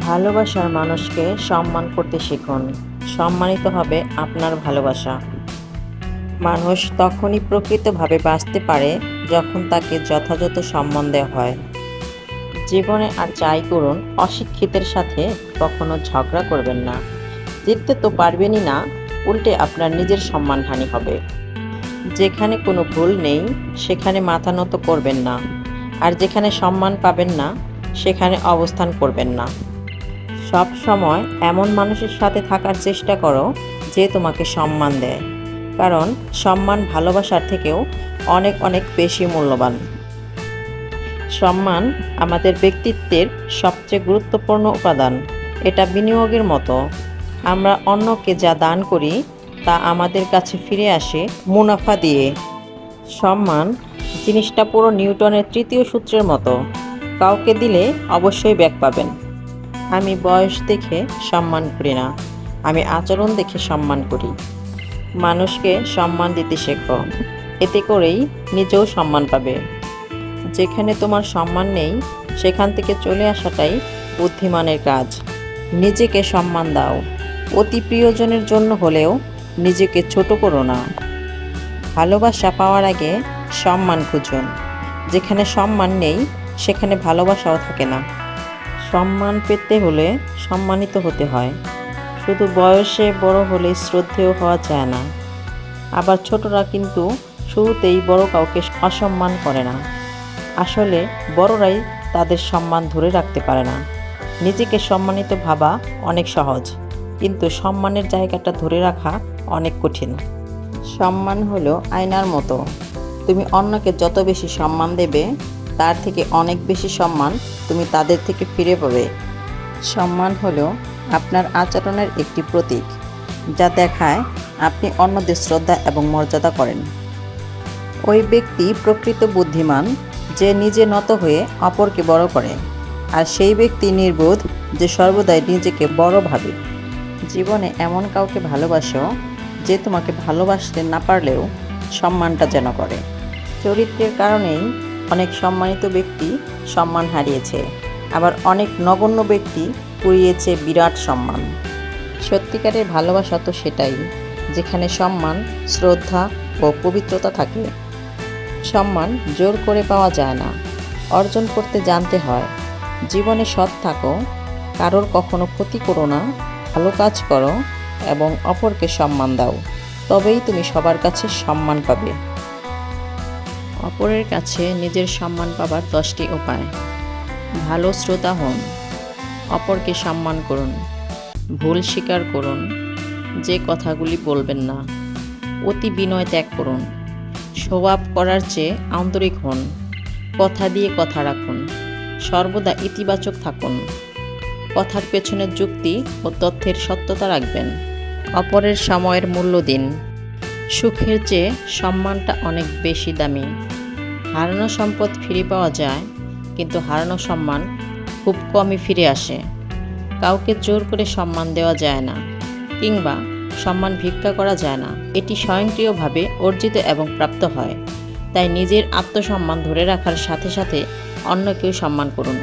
ভালোবাসার মানুষকে সম্মান করতে শিখুন। সম্মানিত হবে আপনার ভালোবাসা। মানুষ তখনই প্রকৃতভাবে বাঁচতে পারে যখন তাকে যথাযথ সম্মান দেওয়া হয়। জীবনে আর যাই করুন, অশিক্ষিতের সাথে কখনো ঝগড়া করবেন না। জিততে তো পারবেনই না, উল্টে আপনার নিজের সম্মানহানি হবে। যেখানে কোনো ভুল নেই, সেখানে মাথা নত করবেন না। আর যেখানে সম্মান পাবেন না, সেখানে অবস্থান করবেন না। সব সময় এমন মানুষের সাথে থাকার চেষ্টা করো যে তোমাকে সম্মান দেয়। কারণ সম্মান ভালোবাসার থেকেও অনেক অনেক বেশি মূল্যবান। সম্মান আমাদের ব্যক্তিত্বের সবচেয়ে গুরুত্বপূর্ণ উপাদান। এটা বিনিয়োগের মতো। আমরা অন্যকে যা দান করি, তা আমাদের কাছে ফিরে আসে মুনাফা দিয়ে। সম্মান জিনিসটা পুরো নিউটনের তৃতীয় সূত্রের মতো। কাউকে দিলে অবশ্যই ব্যাক পাবেন। আমি বয়স দেখে সম্মান করি না। আমি আচরণ দেখে সম্মান করি। মানুষকে সম্মান দিতে শেখো। এতে করেই নিজেও সম্মান পাবে। যেখানে তোমার সম্মান নেই, সেখান থেকে চলে আসাটাই বুদ্ধিমানের কাজ। নিজেকে সম্মান দাও। অতি প্রিয়জনের জন্য হলেও নিজেকে ছোট করো না। ভালোবাসা পাওয়ার আগে সম্মান খুঁজুন। যেখানে সম্মান নেই, সেখানে ভালোবাসাও থাকে না। সম্মান পেতে হলে সম্মানিত হতে হয়। শুধু বয়সে বড় হলে শ্রদ্ধেয় হওয়া যায় না। আবার ছোটরা কিন্তু শুরুতেই বড় কাউকে অসম্মান করে না। আসলে বড়রাই তাদের সম্মান ধরে রাখতে পারে না। নিজেকে সম্মানিত ভাবা অনেক সহজ, কিন্তু সম্মানের জায়গাটা ধরে রাখা অনেক কঠিন। সম্মান হলো আয়নার মতো। তুমি অন্যকে যত বেশি সম্মান দেবে তার থেকে অনেক বেশি সম্মান তুমি তাদের থেকে ফিরে পাবে। সম্মান হলো আপনার আচরণের একটি প্রতীক, যা দেখায় আপনি অন্যদের শ্রদ্ধা এবং মর্যাদা করেন। ওই ব্যক্তি প্রকৃত বুদ্ধিমান, যে নিজে নত হয়ে অপরকে বড় করে, আর সেই ব্যক্তি নির্বোধ, যে সর্বদাই নিজেকে বড় ভাবে। জীবনে এমন কাউকে ভালোবাসো, যে তোমাকে ভালোবাসতে না পারলেও সম্মানটা যেন করে। চরিত্রের কারণেই অনেক সম্মানিত ব্যক্তি সম্মান হারিয়েছে, আবার অনেক নগণ্য ব্যক্তি কুড়িয়েছে বিরাট সম্মান। সত্যিকারের ভালোবাসা তো সেটাই, যেখানে সম্মান, শ্রদ্ধা ও পবিত্রতা থাকে। সম্মান জোর করে পাওয়া যায় না, অর্জন করতে জানতে হয়। জীবনে সৎ থাকো, কারোর কখনো ক্ষতি করো না, ভালো কাজ করো এবং অপরকে সম্মান দাও, তবেই তুমি সবার কাছে সম্মান পাবে। অপরের কাছে নিজের সম্মান পাবার দশটি উপায়। ভালো শ্রোতা হন। অপরকে সম্মান করুন। ভুল স্বীকার করুন। যে কথাগুলি বলবেন না। অতি বিনয় ত্যাগ করুন। স্বভাব করার চেয়ে আন্তরিক হন। কথা দিয়ে কথা রাখুন। সর্বদা ইতিবাচক থাকুন। কথার পেছনে যুক্তি ও তথ্যের সত্যতা রাখবেন। অপরের সময়ের মূল্য দিন। সুখের চেয়ে সম্মানটা অনেক বেশি দামি। হারানো সম্পদ ফিরে পাওয়া যায়, কিন্তু হারানো সম্মান খুব কমই ফিরে আসে। কাউকে জোর করে সম্মান দেওয়া যায় না, কিংবা সম্মান ভিক্ষা করা যায় না। এটি স্বয়ংক্রিয়ভাবে অর্জিত এবং প্রাপ্ত হয়। তাই নিজের আত্মসম্মান ধরে রাখার সাথে সাথে অন্যকেও সম্মান করুন।